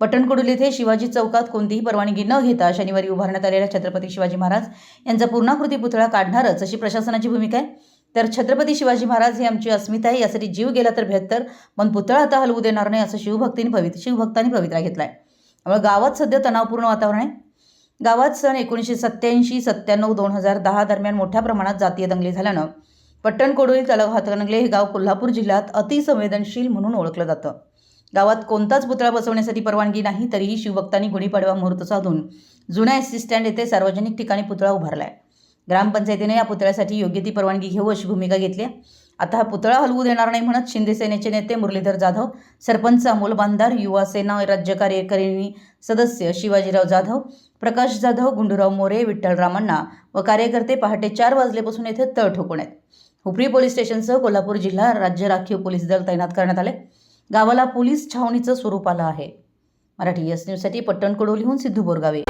पट्टणकडोली येथे शिवाजी चौकात कोणतीही परवानगी न घेता शनिवारी उभारण्यात आलेल्या छत्रपती शिवाजी महाराज यांचा पूर्णाकृती पुतळा काढणारच अशी प्रशासनाची भूमिका आहे. तर छत्रपती शिवाजी महाराज हे आमची अस्मिता आहे यासाठी जीव गेला तर बेहत्तर पण पुतळा आता हलवू देणार नाही असं शिवभक्तीने पवित्र शिवभक्तांनी पवित्रा घेतलाय. त्यामुळे गावात सध्या तणावपूर्ण वातावरण आहे. गावात सन एकोणीसशे सत्त्याऐंशी सत्त्याण्णव दोन हजार दहा दरम्यान मोठ्या प्रमाणात जातीय दंगली झाल्यानं पट्टण तलाव हातकणंगले हे गाव कोल्हापूर जिल्ह्यात अतिसंवेदनशील म्हणून ओळखलं जातं. गावात कोणताच पुतळा बसवण्यासाठी परवानगी नाही तरीही शिवभक्तांनी गुढीपाडवा मुहूर्त साधून जुन्या एस टी स्टँड येथे सार्वजनिक ठिकाणी पुतळा उभारलाय. ग्रामपंचायतीने या पुतळ्यासाठी योग्य ती परवानगी घेऊ अशी भूमिका घेतली आहे. आता हा पुतळा हलवू देणार नाही म्हणत शिंदे सेनेचे नेते मुरलीधर जाधव सरपंच अमोल बांधार युवा सेना राज्य कार्यकारिणी सदस्य शिवाजीराव जाधव प्रकाश जाधव गुंडूराव मोरे विठ्ठल रामण्णा व कार्यकर्ते पहाटे चार वाजल्यापासून येथे तळ ठोकून आहेत. हुपरी पोलीस स्टेशनसह कोल्हापूर जिल्हा राज्य राखीव पोलीस दल तैनात करण्यात आले. गावाला पोलीस छावणीचं स्वरूप आलं आहे. मराठी एस न्यूजसाठी पट्टणकडोलीहून सिद्धू बोरगावे.